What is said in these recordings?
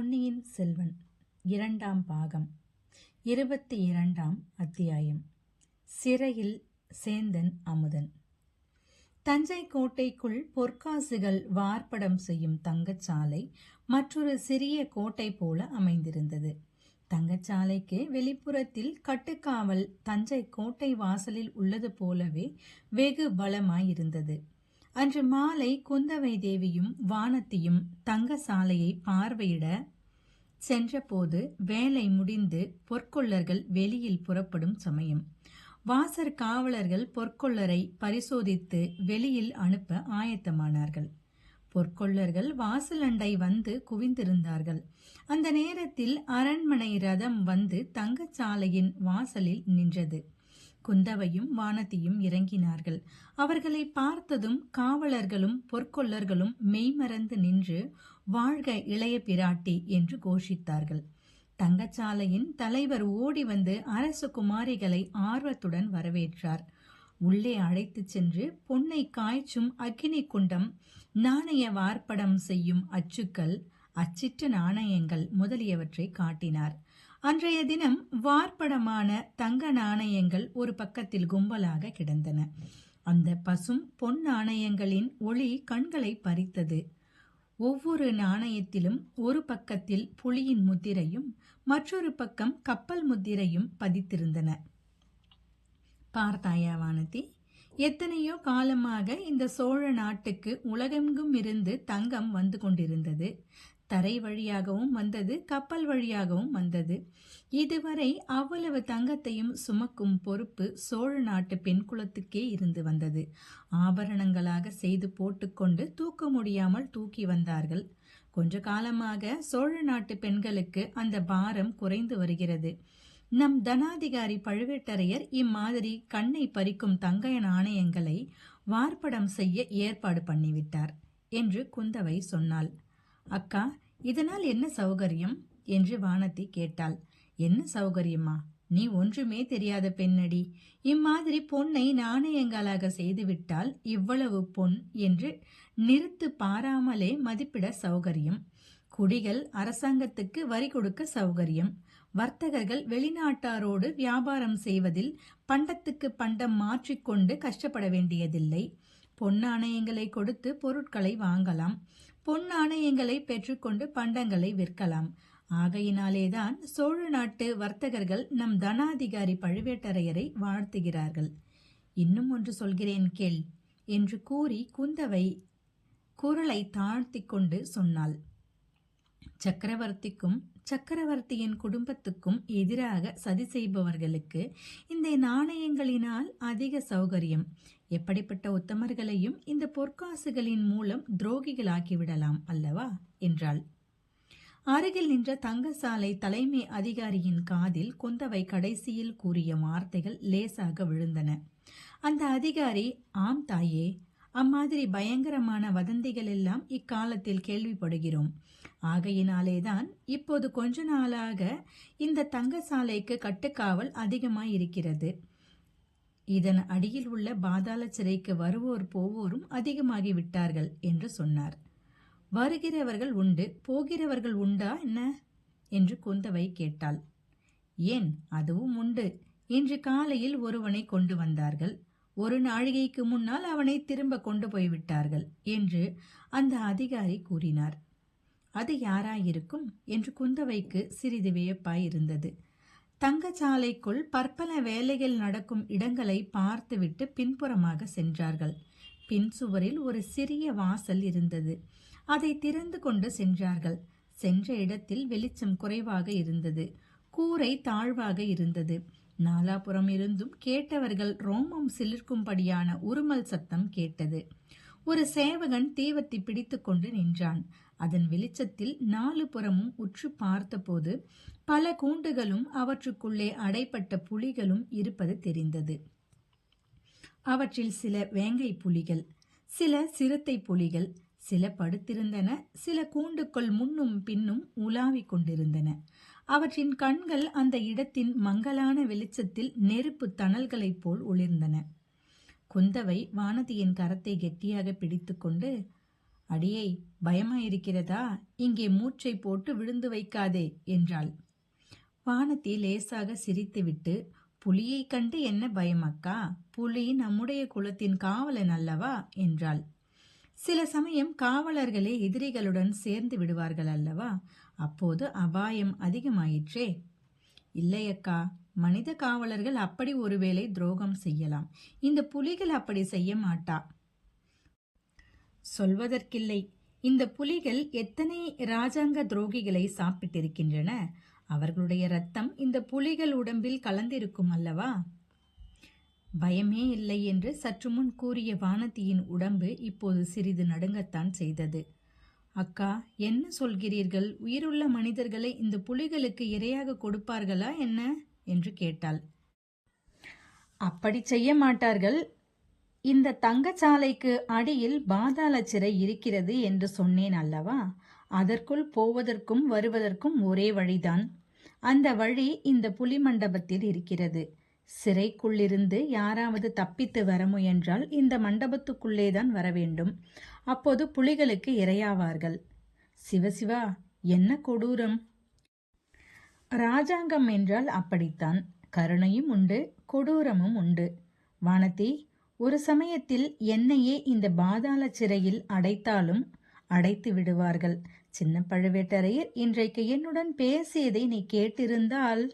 பொன்னியின் செல்வன். இரண்டாம் பாகம். இருபத்தி இரண்டாம் அத்தியாயம். சிறையில் சேந்தன் அமுதன். தஞ்சை கோட்டைக்குள் பொற்காசுகள் வார்ப்படம் செய்யும் தங்கச்சாலை மற்றொரு சிறிய கோட்டை போல அமைந்திருந்தது. தங்கச்சாலைக்கு வெளிப்புறத்தில் கட்டுக்காவல் தஞ்சை கோட்டை வாசலில் உள்ளது போலவே வெகு பலமாயிருந்தது. அன்று மாலை குந்தவை தேவியும் வானத்தியும் தங்கசாலையை பார்வையிட சென்றபோது வேலை முடிந்து பொற்கொள்ளர்கள் வெளியில் புறப்படும் சமயம். வாசர் காவலர்கள் பொற்கொள்ளரை பரிசோதித்து வெளியில் அனுப்ப ஆயத்தமானார்கள். பொற்கொள்ளர்கள் வாசல் அண்டை வந்து குவிந்திருந்தார்கள். அந்த நேரத்தில் அரண்மனை ரதம் வந்து தங்கச்சாலையின் வாசலில் நின்றது. குந்தவையும் வானதியும் இறங்கினார்கள். அவர்களை பார்த்ததும் காவலர்களும் பொற்கொள்ளர்களும் மெய்மறந்து நின்று வாழ்க இளைய பிராட்டி என்று கோஷித்தார்கள். தங்கச்சாலையின் தலைவர் ஓடி வந்து அரசு குமாரிகளை ஆர்வத்துடன் வரவேற்றார். உள்ளே அழைத்துச் சென்று பொன்னை காய்ச்சும் அக்கினி குண்டம் நாணய வார்ப்படம் செய்யும் அச்சுக்கள் அச்சிட்ட நாணயங்கள் முதலியவற்றை காட்டினார். அன்றைய தினம் வார்ப்படமான தங்க நாணயங்கள் ஒரு பக்கத்தில் கும்பலாக கிடந்தன. அந்த பசும் பொன் நாணயங்களின் ஒளி கண்களை பறித்தது. ஒவ்வொரு நாணயத்திலும் ஒரு பக்கத்தில் புலியின் முத்திரையும் மற்றொரு பக்கம் கப்பல் முத்திரையும் பதித்திருந்தன. பார்த்தாயா வானதி எத்தனையோ காலமாக இந்த சோழ நாட்டுக்கு உலகெங்கும் இருந்து தங்கம் வந்து கொண்டிருந்தது. தரை வழியாகவும் வந்தது கப்பல் வழியாகவும் வந்தது. இதுவரை அவ்வளவு தங்கத்தையும் சுமக்கும் பொறுப்பு சோழ நாட்டு பெண் குலத்துக்கே இருந்து வந்தது. ஆபரணங்களாக செய்து போட்டுக்கொண்டு தூக்க முடியாமல் தூக்கி வந்தார்கள். கொஞ்ச காலமாக சோழ நாட்டு பெண்களுக்கு அந்த பாரம் குறைந்து வருகிறது. நம் தனாதிகாரி பழுவேட்டரையர் இம்மாதிரி கண்ணை பறிக்கும் தங்க நாணயங்களை வார்ப்படம் செய்ய ஏற்பாடு பண்ணிவிட்டார் என்று குந்தவை சொன்னாள். அக்கா இதனால் என்ன சௌகரியம்? என்று வானதி கேட்டாள். என்ன சௌகரியமா? நீ ஒன்றுமே தெரியாத பெண்ணடி. இம்மாதிரி பொன்னை நாணயங்களாக செய்துவிட்டால் இவ்வளவு பொன் என்று நிறுத்து பாராமலே மதிப்பிட சௌகரியம். குடிகள் அரசாங்கத்துக்கு வரி கொடுக்க சௌகரியம். வர்த்தகர்கள் வெளிநாட்டாரோடு வியாபாரம் செய்வதில் பண்டத்துக்கு பண்டம் மாற்றிக்கொண்டு கஷ்டப்பட வேண்டியதில்லை. பொன்னாணயங்களை கொடுத்து பொருட்களை வாங்கலாம். பொன் நாணயங்களை பெற்றுக்கொண்டு பண்டங்களை விற்கலாம். ஆகையினாலேதான் சோழ நாட்டு வர்த்தகர்கள் நம் தனாதிகாரி பழுவேட்டரையரை வாழ்த்துகிறார்கள். இன்னும் ஒன்று சொல்கிறேன் கேள் என்று கூறி குந்தவை குரலை தாழ்த்தி கொண்டு சொன்னாள். சக்கரவர்த்திக்கும் சக்கரவர்த்தியின் குடும்பத்துக்கும் எதிராக சதி செய்பவர்களுக்கு இந்த நாணயங்களினால் அதிக சௌகரியம். எப்படிப்பட்ட உத்தமர்களையும் இந்த பொற்காசுகளின் மூலம் துரோகிகளாக்கிவிடலாம் அல்லவா? என்றாள். அருகில் நின்ற தங்கசாலை தலைமை அதிகாரியின் காதில் குந்தவை கடைசியில் கூறிய வார்த்தைகள் லேசாக விழுந்தன. அந்த அதிகாரி ஆம் தாயே அம்மாதிரி பயங்கரமான வதந்திகள் எல்லாம் இக்காலத்தில் கேள்விப்படுகிறோம். ஆகையினாலேதான் இப்போது கொஞ்ச நாளாக இந்த தங்கசாலைக்கு கட்டுக்காவல் அதிகமாய் இருக்கிறது. இதன் அடியில் உள்ள பாதாள சிறைக்கு வருவோர் போவோரும் அதிகமாகி விட்டார்கள் என்று சொன்னார். வருகிறவர்கள் உண்டு போகிறவர்கள் உண்டா என்ன? என்று குந்தவை கேட்டாள். ஏன் அதுவும் உண்டு. இன்று காலையில் ஒருவனை கொண்டு வந்தார்கள். ஒரு நாழிகைக்கு முன்னால் அவனை திரும்ப கொண்டு போய்விட்டார்கள் என்று அந்த அதிகாரி கூறினார். அது யாராயிருக்கும்? என்று குந்தவைக்கு சிறிது வியப்பாய் இருந்தது. தங்கச்சாலைக்குள் பற்பல வேலைகள் நடக்கும் இடங்களை பார்த்துவிட்டு பின்புறமாக சென்றார்கள். பின் சுவரில் ஒரு சிறிய வாசல் இருந்தது. அதை திறந்து கொண்டு சென்றார்கள். சென்ற இடத்தில் வெளிச்சம் குறைவாக இருந்தது. கூரை தாழ்வாக இருந்தது. நாலாபுறம் இருந்தும் கேட்டவர்கள் ரோமம் சிலிர்க்கும்படியான உருமல் சத்தம் கேட்டது. ஒரு சேவகன் தீவத்தி பிடித்துக்கொண்டு நின்றான். அதன் வெளிச்சத்தில் நாலு புறமும் உற்று பார்த்தபோது பல கூண்டுகளும் அவற்றுக்குள்ளே அடைப்பட்ட புலிகளும் இருப்பது தெரிந்தது. அவற்றில் சில வேங்கை புலிகள் சில சிறுத்தை புலிகள் சில படுத்திருந்தன சில கூண்டுக்குள் முன்னும் பின்னும் உலாவிக் கொண்டிருந்தன. அவற்றின் கண்கள் அந்த இடத்தின் மங்கலான வெளிச்சத்தில் நெருப்பு தணல்களைப் போல் ஒளிர்ந்தன. குந்தவை வானதியின் கரத்தை கெட்டியாக பிடித்துக்கொண்டு அடியை பயமாயிருக்கிறதா? இங்கே மூச்சை போட்டு விழுந்து வைக்காதே என்றாள். வானதி லேசாக சிரித்துவிட்டு புலியைக் கண்டு என்ன பயம் அக்கா புலி நம்முடைய குலத்தின் காவலன் அல்லவா? என்றாள். சில சமயம் காவலர்களே எதிரிகளுடன் சேர்ந்து விடுவார்கள் அல்லவா? அப்போது அபாயம் அதிகமாயிற்றே. இல்லையக்கா மனித காவலர்கள் அப்படி ஒருவேளை துரோகம் செய்யலாம். இந்த புலிகள் அப்படி செய்ய மாட்டா. சொல்வதற்கில்லை. இந்த புலிகள் எத்தனை ராஜாங்க துரோகிகளை சாப்பிட்டிருக்கின்றன? அவர்களுடைய ரத்தம் இந்த புலிகள் உடம்பில் கலந்திருக்கும் அல்லவா? பயமே இல்லை என்று சற்று முன் கூறிய வானதியின் உடம்பு இப்போது சிறிது நடுங்கத்தான் செய்தது. அக்கா என்ன சொல்கிறீர்கள்? உயிருள்ள மனிதர்களை இந்த புலிகளுக்கு இரையாக கொடுப்பார்களா என்ன? என்று கேட்டாள். அப்படி செய்ய மாட்டார்கள். இந்த தங்கச்சாலைக்கு அடியில் பாதாள சிறை இருக்கிறது என்று சொன்னேன் அல்லவா? அதற்குள் போவதற்கும் வருவதற்கும் ஒரே வழிதான். அந்த வழி இந்த புலி மண்டபத்தில் இருக்கிறது. சிறைக்குள்ளிருந்து யாராவது தப்பித்து வர முயன்றால் இந்த மண்டபத்துக்குள்ளேதான் வர வேண்டும். அப்போது புலிகளுக்கு இரையாவார்கள். சிவசிவா என்ன கொடூரம்? ராஜாங்கம் என்றால் அப்படித்தான். கருணையும் உண்டு கொடூரமும் உண்டு. வானதி ஒரு சமயத்தில் என்னையே இந்த பாதாள சிறையில் அடைத்தாலும் அடைத்து விடுவார்கள். சின்ன பழுவேட்டரையர் இன்றைக்கு என்னுடன் பேசியதை நீ கேட்டிருந்தால்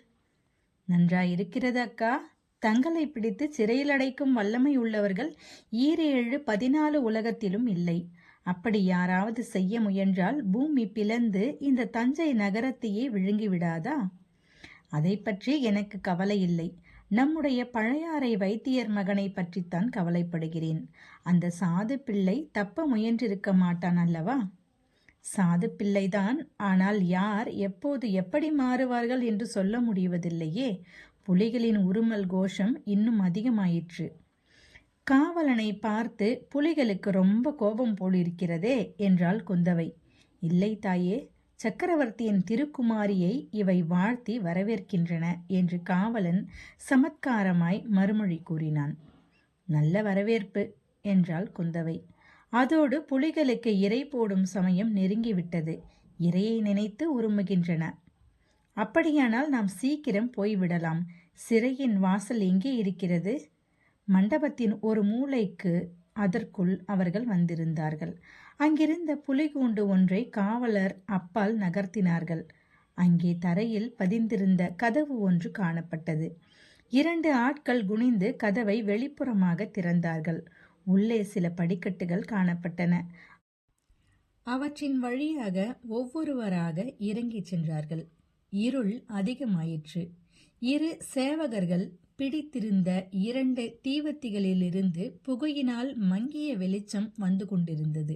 நன்றாயிருக்கிறது அக்கா தங்களை பிடித்து சிறையில் அடைக்கும் வல்லமை உள்ளவர்கள் ஈரேழு பதினாலு உலகத்திலும் இல்லை. அப்படி யாராவது செய்ய முயன்றால் பூமி பிளந்து இந்த தஞ்சை நகரத்தையே விழுங்கிவிடாதா? அதை பற்றி எனக்கு கவலை இல்லை. நம்முடைய பழையாறை வைத்தியர் மகனை பற்றித்தான் கவலைப்படுகிறேன். அந்த சாது பிள்ளை தப்ப முயன்றிருக்க மாட்டான் அல்லவா? சாது பிள்ளைதான். ஆனால் யார் எப்போது எப்படி மாறுவார்கள் என்று சொல்ல முடிவதில்லையே. புலிகளின் உருமல் கோஷம் இன்னும் அதிகமாயிற்று. காவலனை பார்த்து புலிகளுக்கு ரொம்ப கோபம் போலிருக்கிறதே என்றாள் குந்தவை. இல்லை தாயே சக்கரவர்த்தியின் திருக்குமாரியை இவை வாழ்த்தி வரவேற்கின்றன என்று காவலன் சமத்காரமாய் மறுமொழி கூறினான். நல்ல வரவேற்பு என்றாள் குந்தவை. அதோடு புலிகளுக்கு இறை போடும் சமயம் நெருங்கிவிட்டது. இரையை நினைத்து உருமுகின்றன. அப்படியானால் நாம் சீக்கிரம் போய்விடலாம். சிறையின் வாசல் எங்கே இருக்கிறது? மண்டபத்தின் ஒரு மூளைக்கு அதற்குள் அவர்கள் வந்திருந்தார்கள். அங்கிருந்த புலிகூண்டு ஒன்றை காவலர் அப்பால் நகர்த்தினார்கள். அங்கே தரையில் பதிந்திருந்த கதவு ஒன்று காணப்பட்டது. இரண்டு ஆட்கள் குனிந்து கதவை வெளிப்புறமாக திறந்தார்கள். உள்ளே சில படிக்கட்டுகள் காணப்பட்டன. அவற்றின் வழியாக ஒவ்வொருவராக இறங்கிச் சென்றார்கள். இருள் அதிகமாயிற்று. இரு சேவகர்கள் பிடித்திருந்த இரண்டு தீவத்திகளிலிருந்து புகையினால் மங்கிய வெளிச்சம் வந்து கொண்டிருந்தது.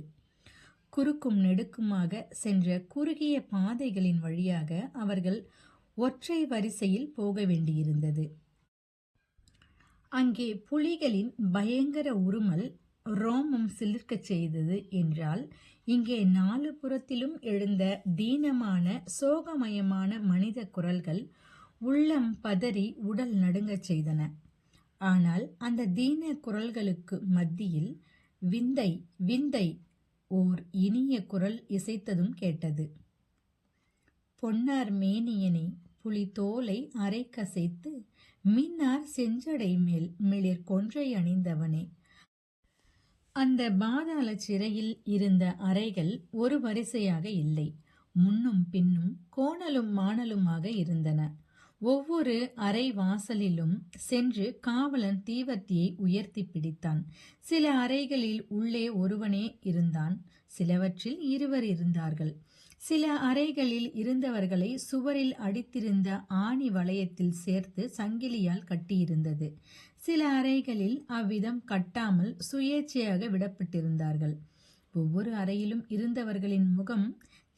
குறுக்கும் நெடுக்குமாக சென்ற குறுகிய பாதைகளின் வழியாக அவர்கள் ஒற்றை வரிசையில் போக வேண்டியிருந்தது. அங்கே புலிகளின் பயங்கர உருமல் ரோமம் சிலிர்க்கச் செய்தது என்றால் இங்கே நாலு புறத்திலும் எழுந்த தீனமான சோகமயமான மனித குரல்கள் உள்ளம் பதறி உடல் நடுங்கச் செய்தன. ஆனால் அந்த தீன குரல்களுக்கு மத்தியில் விந்தை விந்தை ஓர் இனிய குரல் இசைத்ததும் கேட்டது. பொன்னார் மேனியனை புலி தோலை அரை கசைத்து மின்னார் செஞ்சடை மேல் மிளிர் கொன்றை அணிந்தவனே. அந்த பாதாள சிறையில் இருந்த அறைகள் ஒரு வரிசையாக இல்லை. முன்னும் பின்னும் கோணலும் மாணலுமாக இருந்தன. ஒவ்வொரு அறை வாசலிலும் சென்று காவலன் தீவர்த்தியை உயர்த்தி பிடித்தான். சில அறைகளில் உள்ளே ஒருவனே இருந்தான். சிலவற்றில் இருவர் இருந்தார்கள். சில அறைகளில் இருந்தவர்களை சுவரில் அடித்திருந்த ஆணி வளையத்தில் சேர்த்து சங்கிலியால் கட்டியிருந்தது. சில அறைகளில் அவ்விதம் கட்டாமல் சுயேட்சையாக விடப்பட்டிருந்தார்கள். ஒவ்வொரு அறையிலும் இருந்தவர்களின் முகம்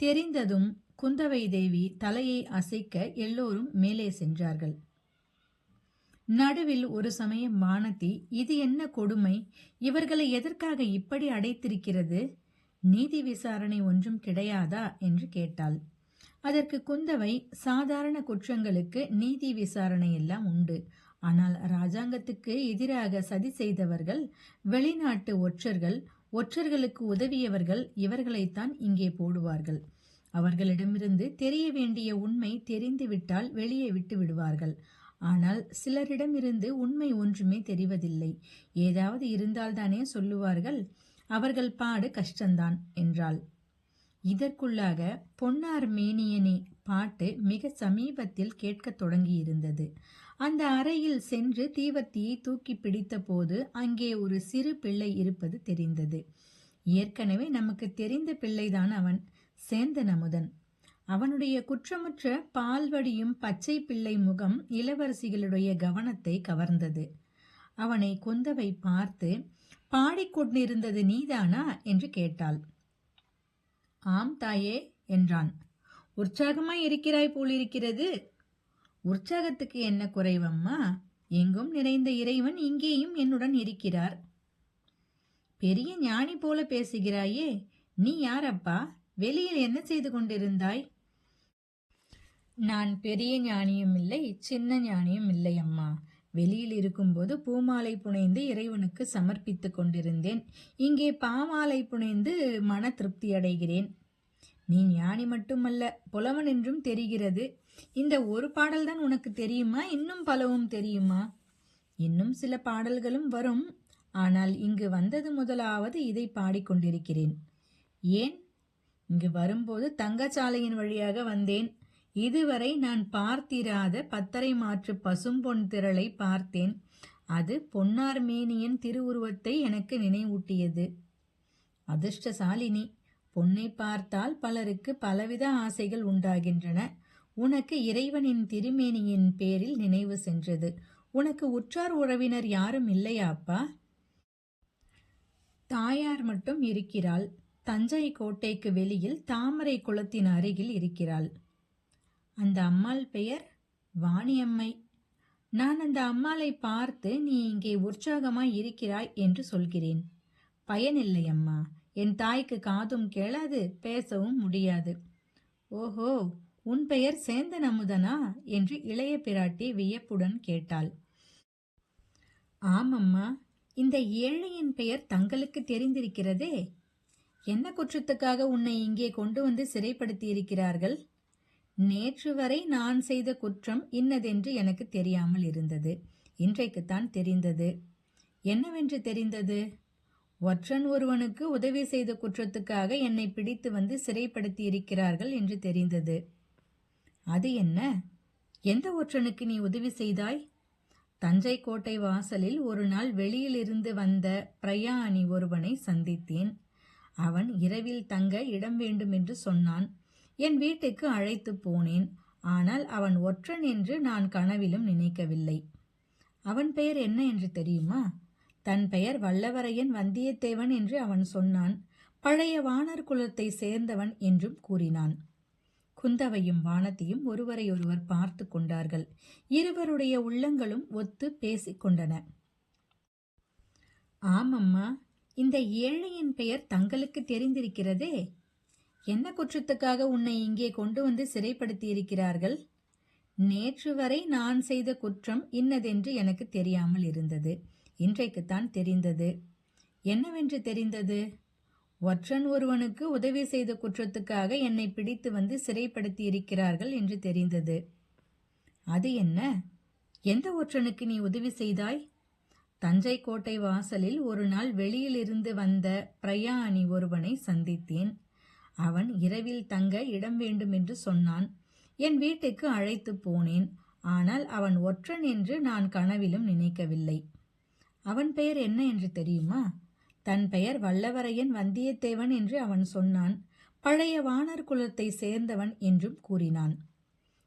தெரிந்ததும் குந்தவை தேவி தலையை அசைக்க எல்லோரும் மேலே சென்றார்கள். நடுவில் ஒரு சமயம் வானதி இது என்ன கொடுமை? இவர்களை எதற்காக இப்படி அடைத்திருக்கிறது? நீதி விசாரணை ஒன்றும் கிடையாதா என்று கேட்டாள். அதற்கு குந்தவை சாதாரண குற்றங்களுக்கு நீதி விசாரணை எல்லாம் உண்டு. ஆனால் ராஜாங்கத்துக்கு எதிராக சதி செய்தவர்கள் வெளிநாட்டு ஒற்றர்கள் ஒற்றர்களுக்கு உதவியவர்கள் இவர்களைத்தான் இங்கே போடுவார்கள். அவர்களிடமிருந்து தெரிய வேண்டிய உண்மை தெரிந்துவிட்டால் வெளியே விட்டு விடுவார்கள். ஆனால் சிலரிடமிருந்து உண்மை ஒன்றுமே தெரிவதில்லை. ஏதாவது இருந்தால்தானே சொல்லுவார்கள். அவர்கள் பாடு கஷ்டந்தான் என்றாள். இதற்குள்ளாக பொன்னார் மேனியனே பாட்டு மிக சமீபத்தில் கேட்கத் தொடங்கியிருந்தது. அந்த அறையில் சென்று தீவர்த்தியை தூக்கி பிடித்தபோது அங்கே ஒரு சிறு பிள்ளை இருப்பது தெரிந்தது. ஏற்கனவே நமக்கு தெரிந்த பிள்ளைதான் அவன் சேந்தன் அமுதன் அவனுடைய குற்றமற்ற பால்வடியும் பச்சை பிள்ளை முகம் இளவரசிகளுடைய கவனத்தை கவர்ந்தது. அவனை குந்தவை பார்த்து பாடிக்கொண்டிருந்தது நீதானா? என்று கேட்டாள். ஆம் தாயே என்றான். உற்சாகமாய் இருக்கிறாய் போலிருக்கிறது. உற்சாகத்துக்கு என்ன குறைவம்மா? எங்கும் நிறைந்த இறைவன் இங்கேயும் என்னுடன் இருக்கிறார். பெரிய ஞானி போல பேசுகிறாயே. நீ யாரப்பா? வெளியில் என்ன செய்து கொண்டிருந்தாய்? நான் பெரிய ஞானியும் இல்லை சின்ன ஞானியும் இல்லை அம்மா வெளியில் இருக்கும்போது பூமாலை புனைந்து இறைவனுக்கு சமர்ப்பித்துக் கொண்டிருந்தேன். இங்கே பாமாலை புனைந்து மன திருப்தி அடைகிறேன். நீ ஞானி மட்டுமல்ல புலவன் என்றும் தெரிகிறது. இந்த ஒரு பாடல்தான் உனக்கு தெரியுமா? இன்னும் பலவும் தெரியுமா? இன்னும் சில பாடல்களும் வரும். ஆனால் இங்கு வந்தது முதலாவது இதை பாடிக்கொண்டிருக்கிறேன். ஏன்? இங்கு வரும்போது தங்கச்சாலையின் வழியாக வந்தேன். இதுவரை நான் பார்த்திராத பத்தரை மாற்று பசும்பொன் திரளை பார்த்தேன். அது பொன்னார்மேனியின் திருவுருவத்தை எனக்கு நினைவூட்டியது. அதிர்ஷ்டசாலினி பொன்னை பார்த்தால் பலருக்கு பலவித ஆசைகள் உண்டாகின்றன. உனக்கு இறைவனின் திருமேனியின் பேரில் நினைவு சென்றது. உனக்கு உற்றார் உறவினர் யாரும் இல்லையா அப்பா? தாயார் மட்டும் இருக்கிறாள். தஞ்சை கோட்டைக்கு வெளியில் தாமரை குளத்தின் அருகில் இருக்கிறாள். அந்த அம்மாள் பெயர் வாணியம்மை. நான் அந்த அம்மாளை பார்த்து நீ இங்கே உற்சாகமாய் இருக்கிறாய் என்று சொல்கிறேன். பயனில்லை அம்மா. என் தாய்க்கு காதும் கேளாது பேசவும் முடியாது. ஓஹோ உன் பெயர் சேந்தன் அமுதனா? என்று இளைய பிராட்டி வியப்புடன் கேட்டாள். ஆமம்மா. இந்த ஏழையின் பெயர் தங்களுக்கு தெரிந்திருக்கிறதே. என்ன குற்றத்துக்காக உன்னை இங்கே கொண்டு வந்து சிறைப்படுத்தி இருக்கிறார்கள் நேற்று வரை நான் செய்த குற்றம் இன்னதென்று எனக்கு தெரியாமல் இருந்தது. இன்றைக்குத்தான் தெரிந்தது. என்னவென்று தெரிந்தது? ஒற்றன் ஒருவனுக்கு உதவி செய்த குற்றத்துக்காக என்னை பிடித்து வந்து சிறைப்படுத்தி இருக்கிறார்கள் என்று தெரிந்தது. அது என்ன? எந்த ஒற்றனுக்கு நீ உதவி செய்தாய்? தஞ்சை கோட்டை வாசலில் ஒரு நாள் வெளியிலிருந்து வந்த பிரயாணி ஒருவனை சந்தித்தேன். அவன் இரவில் தங்க இடம் வேண்டும் என்று சொன்னான். என் வீட்டுக்கு அழைத்து போனேன். ஆனால் அவன் ஒற்றன் என்று நான் கனவிலும் நினைக்கவில்லை. அவன் பெயர் என்ன என்று தெரியுமா? தன் பெயர் வல்லவரையன் வந்தியத்தேவன் என்று அவன் சொன்னான். பழைய வானர் குலத்தை சேர்ந்தவன் என்றும் கூறினான். குந்தவையும் வானத்தையும் ஒருவரையொருவர் பார்த்து கொண்டார்கள். இருவருடைய உள்ளங்களும் ஒத்து பேசிக் கொண்டன. ஆமம்மா இந்த ஏழையின் பெயர் தங்களுக்கு தெரிந்திருக்கிறதே. என்ன குற்றத்துக்காக உன்னை இங்கே கொண்டு வந்து சிறைப்படுத்தி இருக்கிறார்கள் நேற்று வரை நான் செய்த குற்றம் இன்னதென்று எனக்கு தெரியாமல் இருந்தது. இன்றைக்குத்தான் தெரிந்தது. என்னவென்று தெரிந்தது? ஒற்றன் ஒருவனுக்கு உதவி செய்த குற்றத்துக்காக என்னை பிடித்து வந்து சிறைப்படுத்தி இருக்கிறார்கள் என்று தெரிந்தது. அது என்ன? எந்த ஒற்றனுக்கு நீ உதவி செய்தாய்? தஞ்சை கோட்டை வாசலில் ஒரு நாள் வெளியிலிருந்து வந்த பிரயாணி ஒருவனை சந்தித்தேன். அவன் இரவில் தங்க இடம் வேண்டும் என்று சொன்னான். என் வீட்டுக்கு அழைத்து போனேன். ஆனால் அவன் ஒற்றன் என்று நான் கனவிலும் நினைக்கவில்லை. அவன் பெயர் என்ன என்று தெரியுமா? தன் பெயர் வல்லவரையன் வந்தியத்தேவன் என்று அவன் சொன்னான். பழைய வானர் குலத்தை சேர்ந்தவன் என்றும் கூறினான்.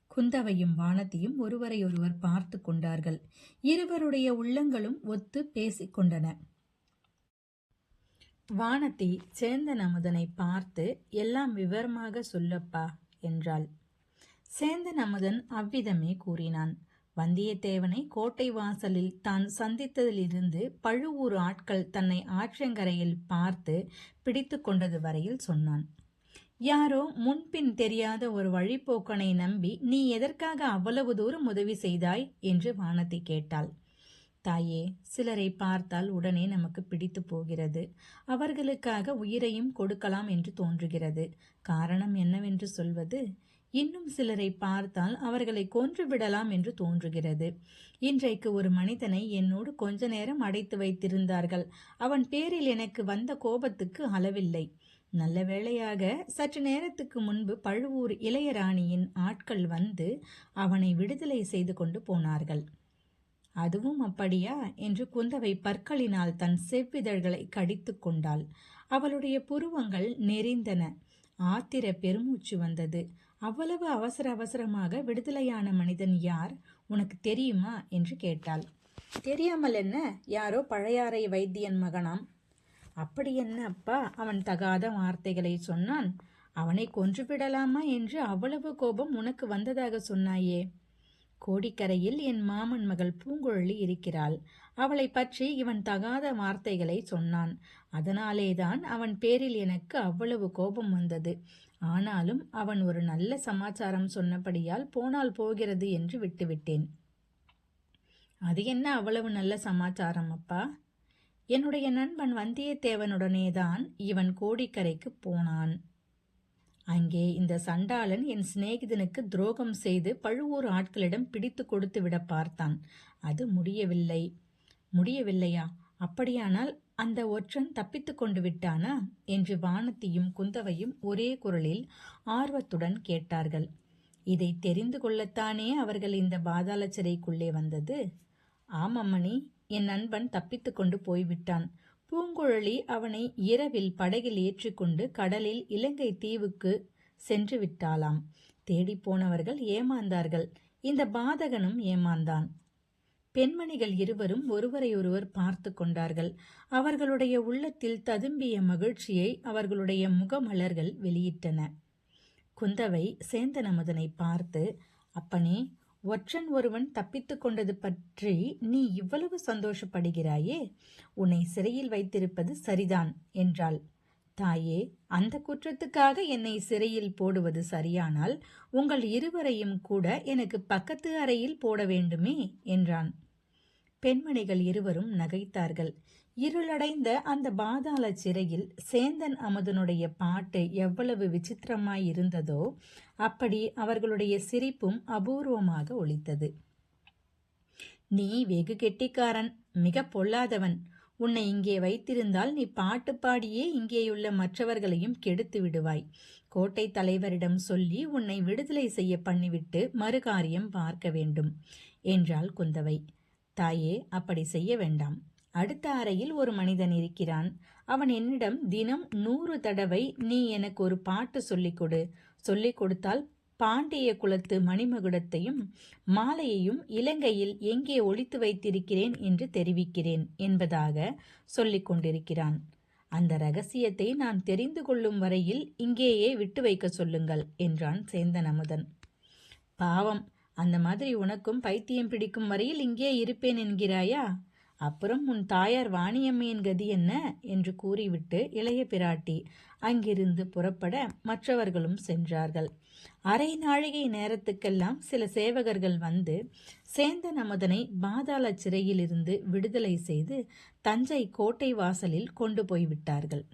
குந்தவையும் வானத்தையும் ஒருவரையொருவர் பார்த்து கொண்டார்கள். இருவருடைய உள்ளங்களும் ஒத்து பேசிக் கொண்டன. வானதி சேந்தன் அமுதனை பார்த்து எல்லாம் விவரமாக சொல்லப்பா என்றாள். சேந்தன் அமுதன் அவ்விதமே கூறினான். வந்தியத்தேவனை கோட்டை வாசலில் தான் சந்தித்ததிலிருந்து பழுவூர் ஆட்கள் தன்னை ஆற்றங்கரையில் பார்த்து பிடித்து கொண்டது வரையில் சொன்னான். யாரோ முன்பின் தெரியாத ஒரு வழிப்போக்கனை நம்பி நீ எதற்காக அவ்வளவு தூரம் உதவி செய்தாய்? என்று வானதி கேட்டாள். தாயே சிலரை பார்த்தால் உடனே நமக்கு பிடித்து போகிறது. அவர்களுக்காக உயிரையும் கொடுக்கலாம் என்று தோன்றுகிறது. காரணம் என்னவென்று சொல்வது? இன்னும் சிலரை பார்த்தால் அவர்களை கொன்று விடலாம் என்று தோன்றுகிறது. இன்றைக்கு ஒரு மனிதனை என்னோடு கொஞ்ச நேரம் அடைத்து வைத்திருந்தார்கள். அவன் பேரில் எனக்கு வந்த கோபத்துக்கு அளவில்லை. நல்ல வேளையாக சற்று நேரத்துக்கு முன்பு பழுவூர் இளையராணியின் ஆட்கள் வந்து அவனை விடுதலை செய்து கொண்டு போனார்கள். அதுவும் அப்படியா? என்று குந்தவை பற்களினால் தன் செவ்விதழ்களை கடித்து கொண்டாள். அவளுடைய புருவங்கள் நெறிந்தன ஆத்திர பெருமூச்சு வந்தது. அவ்வளவு அவசர அவசரமாக விடுதலையான மனிதன் யார்? உனக்கு தெரியுமா? என்று கேட்டாள். தெரியாமல் என்ன? யாரோ பழையாறை வைத்தியன் மகனாம். அப்படி என்ன அப்பா? அவன் தகாத வார்த்தைகளை சொன்னான். அவனை கொன்றுவிடலாமா என்று அவ்வளவு கோபம் உனக்கு வந்ததாக சொன்னாயே. கோடிக்கரையில் என் மாமன் மகள் பூங்குழலி இருக்கிறாள். அவளை பற்றி இவன் தகாத வார்த்தைகளை சொன்னான். அதனாலேதான் அவன் பேரில் எனக்கு அவ்வளவு கோபம் வந்தது. ஆனாலும் அவன் ஒரு நல்ல சமாச்சாரம் சொன்னபடியால் போனால் போகிறது என்று விட்டுவிட்டேன். அது என்ன அவ்வளவு நல்ல சமாச்சாரம் அப்பா? என்னுடைய நண்பன் வந்தியத்தேவனுடனேதான் இவன் கோடிக்கரைக்கு போனான். அங்கே இந்த சண்டாளன் என் சிநேகிதனுக்கு துரோகம் செய்து பழுவூர் ஆட்களிடம் பிடித்து கொடுத்து விட பார்த்தான். அது முடியவில்லை. முடியவில்லையா? அப்படியானால் அந்த ஒற்றன் தப்பித்து கொண்டு விட்டானா? என்று வானத்தியும் குந்தவையும் ஒரே குரலில் ஆர்வத்துடன் கேட்டார்கள். இதை தெரிந்து கொள்ளத்தானே அவர்கள் இந்த பாதாள சிறைக்குள்ளே வந்தது? ஆமம்மணி என் நண்பன் தப்பித்து கொண்டு போய்விட்டான். பூங்குழலி அவனை இரவில் படகில் ஏற்றிக்கொண்டு கடலில் இலங்கை தீவுக்கு சென்று விட்டாளாம். தேடிப் போனவர்கள் ஏமாந்தார்கள். இந்த பாதகனும் ஏமாந்தான். பெண்மணிகள் இருவரும் ஒருவரையொருவர் பார்த்து கொண்டார்கள். அவர்களுடைய உள்ளத்தில் ததும்பிய மகிழ்ச்சியை அவர்களுடைய முகமலர்கள் வெளியிட்டன. குந்தவை சேந்தனமுதனை பார்த்து அப்பனே ஒற்றன் ஒருவன் தப்பித்து கொண்டது பற்றி நீ இவ்வளவு சந்தோஷப்படுகிறாயே? உன்னை சிறையில் வைத்திருப்பது சரிதான் என்றாள். தாயே அந்த குற்றத்துக்காக என்னை சிறையில் போடுவது சரியானால் உங்கள் இருவரையும் கூட எனக்கு பக்கத்து அறையில் போட வேண்டுமே என்றான். பெண்மணிகள் இருவரும் நகைத்தார்கள். இருளடைந்த அந்த பாதாள சிறையில் சேந்தன் அமுதனுடைய பாட்டு எவ்வளவு விசித்திரமாய் இருந்ததோ அப்படி அவர்களுடைய சிரிப்பும் அபூர்வமாக ஒலித்தது. நீ வெகு கெட்டிக்காரன் மிக பொல்லாதவன். உன்னை இங்கே வைத்திருந்தால் நீ பாட்டு பாடியே இங்கேயுள்ள மற்றவர்களையும் கெடுத்து விடுவாய். கோட்டை தலைவரிடம் சொல்லி உன்னை விடுதலை செய்ய பண்ணிவிட்டு மறுகாரியம் பார்க்க வேண்டும் என்றாள் குந்தவை. தாயே அப்படி செய்ய வேண்டாம். அடுத்த அறையில் ஒரு மனிதன் இருக்கிறான். அவன் என்னிடம் தினம் நூறு தடவை நீ எனக்கு ஒரு பாட்டு சொல்லிக் கொடு. சொல்லிக் கொடுத்தால் பாண்டிய குலத்து மணிமகுடத்தையும் மாலையையும் இலங்கையில் எங்கே ஒழித்து வைத்திருக்கிறேன் என்று தெரிவிக்கிறேன் என்பதாக சொல்லிக் கொண்டிருக்கிறான். அந்த ரகசியத்தை நான் தெரிந்து கொள்ளும் வரையில் இங்கேயே விட்டு வைக்க சொல்லுங்கள் என்றான் சேந்தன் அமுதன் பாவம் அந்த மாதிரி உனக்கும் பைத்தியம் பிடிக்கும் வரையில் இங்கே இருப்பேன் என்கிறாயா? அப்புறம் உன் தாயார் வாணியம்மையின் கதி என்ன? என்று கூறிவிட்டு இளைய பிராட்டி அங்கிருந்து புறப்பட மற்றவர்களும் சென்றார்கள். அரை நாழிகை நேரத்துக்கெல்லாம் சில சேவகர்கள் வந்து சேந்தன் அமுதனை பாதாள சிறையிலிருந்து விடுதலை செய்து தஞ்சை கோட்டை வாசலில் கொண்டு போய்விட்டார்கள்.